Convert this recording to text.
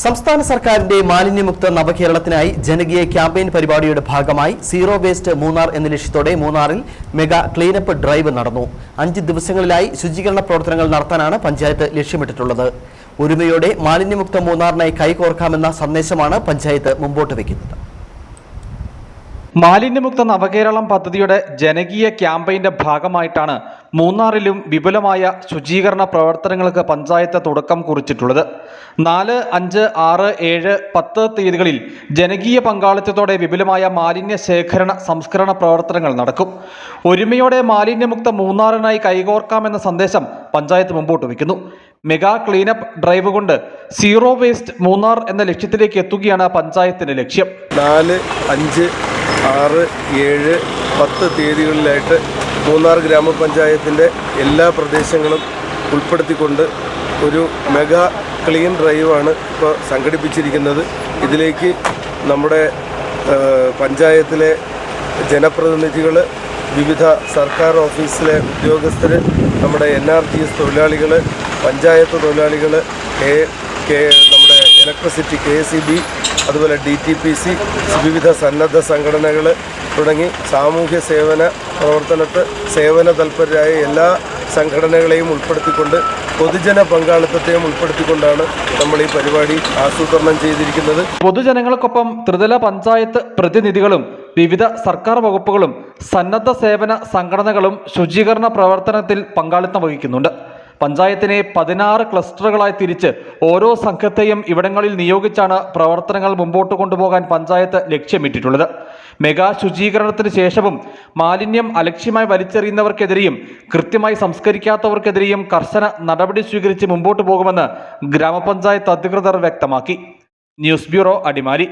സംസ്ഥാന സർക്കാരിന്റെ മാലിന്യമുക്ത നവകേരളത്തിനായി ജനകീയ ക്യാമ്പയിൻ പരിപാടിയുടെ ഭാഗമായി സീറോ വേസ്റ്റ് മൂന്നാർ എന്ന ലക്ഷ്യത്തോടെ മൂന്നാറിൽ മെഗാ ക്ലീനപ്പ് ഡ്രൈവ് നടന്നു. അഞ്ച് ദിവസങ്ങളിലായി ശുചീകരണ പ്രവർത്തനങ്ങൾ നടത്താനാണ് പഞ്ചായത്ത് ലക്ഷ്യമിട്ടിട്ടുള്ളത്. ഒരുമയോടെ മാലിന്യമുക്ത മൂന്നാറിനായി കൈകോർക്കാമെന്ന സന്ദേശമാണ് പഞ്ചായത്ത് മുമ്പോട്ട് വയ്ക്കുന്നത്. മാലിന്യമുക്ത നവകേരളം പദ്ധതിയുടെ ജനകീയ ക്യാമ്പയിന്റെ ഭാഗമായിട്ടാണ് മൂന്നാറിലും വിപുലമായ ശുചീകരണ പ്രവർത്തനങ്ങൾക്ക് പഞ്ചായത്ത് തുടക്കം കുറിച്ചിട്ടുള്ളത്. നാല് അഞ്ച് ആറ് ഏഴ് പത്ത് തീയതികളിൽ ജനകീയ പങ്കാളിത്തത്തോടെ വിപുലമായ മാലിന്യ ശേഖരണ സംസ്കരണ പ്രവർത്തനങ്ങൾ നടക്കും. ഒരുമയോടെ മാലിന്യമുക്ത മൂന്നാറിനായി കൈകോർക്കാമെന്ന സന്ദേശം പഞ്ചായത്ത് മുമ്പോട്ട് വയ്ക്കുന്നു. മെഗാ ക്ലീനപ്പ് ഡ്രൈവ് കൊണ്ട് സീറോ വേസ്റ്റ് മൂന്നാർ എന്ന ലക്ഷ്യത്തിലേക്ക് എത്തുകയാണ് പഞ്ചായത്തിന്റെ ലക്ഷ്യം. നാല് അഞ്ച് ആറ് ഏഴ് പത്ത് തീയതികളിലായിട്ട് മൂന്നാർ ഗ്രാമപഞ്ചായത്തിന്റെ എല്ലാ പ്രദേശങ്ങളും ഉൾപ്പെടുത്തിക്കൊണ്ട് ഒരു മെഗാ ക്ലീൻ ഡ്രൈവാണ് ഇപ്പോൾ സംഘടിപ്പിച്ചിരിക്കുന്നത്. ഇതിലേക്ക് നമ്മുടെ പഞ്ചായത്തിലെ ജനപ്രതിനിധികൾ വിവിധ സർക്കാർ ഓഫീസിലെ ഉദ്യോഗസ്ഥർ നമ്മുടെ എൻ ആർ ജി എസ് തൊഴിലാളികൾ പഞ്ചായത്ത് തൊഴിലാളികൾ കെ കെ നമ്മുടെ ഇലക്ട്രിസിറ്റി കെ സി ബി അതുപോലെ ഡി ടി പി സി വിവിധ സന്നദ്ധ സംഘടനകൾ തുടങ്ങി സാമൂഹ്യ സേവന പ്രവർത്തനത്ത് സേവന തൽപരരായ എല്ലാ സംഘടനകളെയും ഉൾപ്പെടുത്തിക്കൊണ്ട് പൊതുജന പങ്കാളിത്തത്തെയും ഉൾപ്പെടുത്തിക്കൊണ്ടാണ് നമ്മൾ ഈ പരിപാടി ആസൂത്രണം ചെയ്തിരിക്കുന്നത്. പൊതുജനങ്ങൾക്കൊപ്പം ത്രിതല പഞ്ചായത്ത് പ്രതിനിധികളും വിവിധ സർക്കാർ വകുപ്പുകളും സന്നദ്ധ സേവന സംഘടനകളും ശുചീകരണ പ്രവർത്തനത്തിൽ പങ്കാളിത്തം വഹിക്കുന്നുണ്ട്. പഞ്ചായത്തിനെ പതിനാറ് ക്ലസ്റ്ററുകളായി തിരിച്ച് ഓരോ സംഘത്തെയും ഇവിടങ്ങളിൽ നിയോഗിച്ചാണ് പ്രവർത്തനങ്ങൾ മുമ്പോട്ട് കൊണ്ടുപോകാൻ പഞ്ചായത്ത് ലക്ഷ്യമിട്ടിട്ടുള്ളത്. മെഗാ ശുചീകരണത്തിന് ശേഷവും മാലിന്യം അലക്ഷ്യമായി വലിച്ചെറിയുന്നവർക്കെതിരെയും കൃത്യമായി സംസ്കരിക്കാത്തവർക്കെതിരെയും കർശന നടപടി സ്വീകരിച്ച് മുമ്പോട്ട് പോകുമെന്ന് ഗ്രാമപഞ്ചായത്ത് അധികൃതർ വ്യക്തമാക്കി. News bureau Adimali.